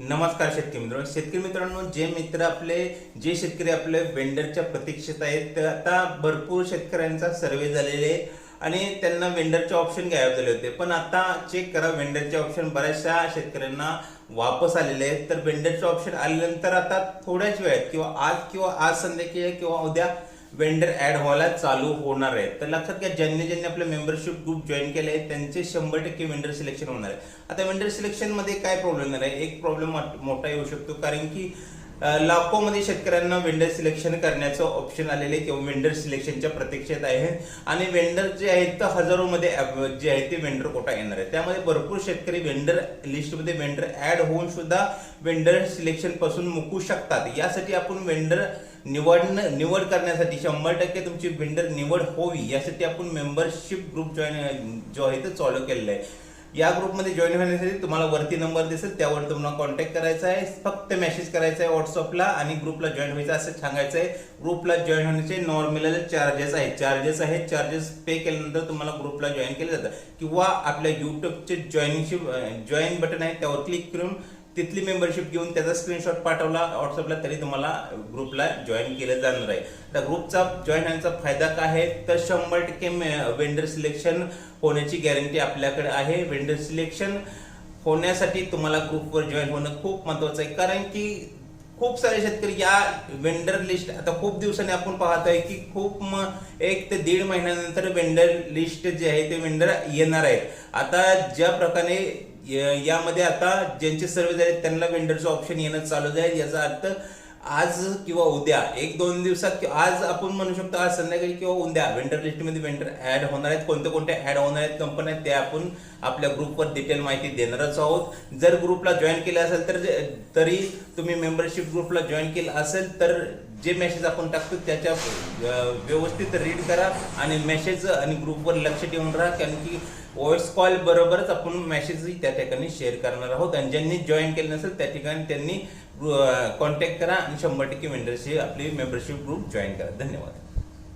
नमस्कार शेतकरी मित्रांनो. शेतकरी मित्रांनो जे मित्र आपले जे शेतकरी आपले वेंडरच्या प्रतीक्षेत आहेत तर आता भरपूर शेतकऱ्यांचा सर्वे झालेले आहे आणि त्यांना वेंडरचे ऑप्शन गायब झाले होते. पण आता चेक करा वेंडरचे ऑप्शन बऱ्याचशा शेतकऱ्यांना वापस आलेले आहेत. तर वेंडरचे ऑप्शन आल्यानंतर आता थोड्याच वेळात किंवा आज किंवा आज संध्याकाळी किंवा उद्या वेंडर ऍड व्हायला चालू होणार आहे. तर लक्षात घ्या ज्यांनी ज्यांनी आपलं मेंबरशिप ग्रुप जॉईन केले आहे त्यांचे शंभर टक्के वेंडर सिलेक्शन होणार आहे. आता वेंडर सिलेक्शनमध्ये काय प्रॉब्लेम येणार आहे? एक प्रॉब्लेम मोठा येऊ शकतो कारण की लाखोमध्ये शेतकऱ्यांना वेंडर सिलेक्शन करण्याचं ऑप्शन आलेले किंवा वेंडर सिलेक्शनच्या प्रतीक्षेत आहे. आणि वेंडर जे आहेत तर हजारोमध्ये जे आहे ते वेंडर कोटा येणार आहे. त्यामध्ये भरपूर शेतकरी वेंडर लिस्टमध्ये वेंडर ऍड होऊन सुद्धा वेंडर सिलेक्शनपासून मुकू शकतात. यासाठी आपण वेंडर निवड निवड करण्यासाठी शंभर टक्के तुमची वेंडर निवड होवी यासाठी आपण मेंबरशिप ग्रुप जॉईन जो आहे तो चालू केलेला आहे. या ग्रुपमध्ये जॉईन होण्यासाठी तुम्हाला वरती नंबर दिसेल त्यावर तुम्हाला कॉन्टॅक्ट करायचा आहे. फक्त मेसेज करायचा आहे व्हॉट्सअपला आणि ग्रुपला जॉईन व्हायचं असं सांगायचं आहे. ग्रुपला जॉईन होण्याचे नॉर्मल चार्जेस आहेत. चार्जेस आहेत चार्जेस पे केल्यानंतर तुम्हाला ग्रुपला जॉईन केलं जातं. किंवा आपल्या युट्यूबचे जॉईनिंगशिप जॉईन बटन आहे त्यावर क्लिक करून तिथली मेंबरशिप घेऊन त्याचा स्क्रीनशॉट पाठवला व्हॉट्सअपला तरी तुम्हाला ग्रुपला जॉईन केलं जाणार आहे. तर ग्रुपचा जॉईन होण्याचा फायदा काय आहे? तर शंभर टक्के वेंडर सिलेक्शन होण्याची गॅरंटी आपल्याकडे आहे. वेंडर सिलेक्शन होण्यासाठी तुम्हाला ग्रुपवर जॉईन होणं खूप महत्वाचं आहे. कारण की खूप सारे शेतकरी या वेंडर लिस्ट आता खूप दिवसांनी आपण पाहतोय की खूप एक ते दीड महिन्यानंतर वेंडर लिस्ट जे आहे ते वेंडर येणार आहेत. आता ज्या प्रकारे यामध्ये आता ज्यांचे सर्वे झाले त्यांना वेंडरचं ऑप्शन येणं चालू आहे. याचा अर्थ आज किंवा उद्या एक दोन दिवसात आज आपण म्हणू शकतो आज संध्याकाळी किंवा उद्या वेंडर लिस्टमध्ये वेंडर ऍड होणार आहेत कोणत्या कोणत्या ऍड होणार आहेत कंपन्या ते आपण आपल्या ग्रुपवर डिटेल माहिती देणारच आहोत. जर ग्रुपला जॉईन केलं असेल तर तरी तुम्ही मेंबरशिप ग्रुपला जॉईन केलं असेल तर जे मेसेज आपण टाकतो त्याच्या व्यवस्थित रीड करा आणि मेसेज आणि ग्रुपवर लक्ष ठेवून राहा. कारण की व्हॉइस कॉल बरोबरच आपण मेसेजही त्या ठिकाणी शेअर करणार आहोत. आणि ज्यांनी जॉईन केलं नसेल त्या ठिकाणी त्यांनी कॉन्टॅक्ट करा आणि शंभर टक्के मेंबरशिप आपली मेंबरशिप ग्रुप जॉईन करा. धन्यवाद.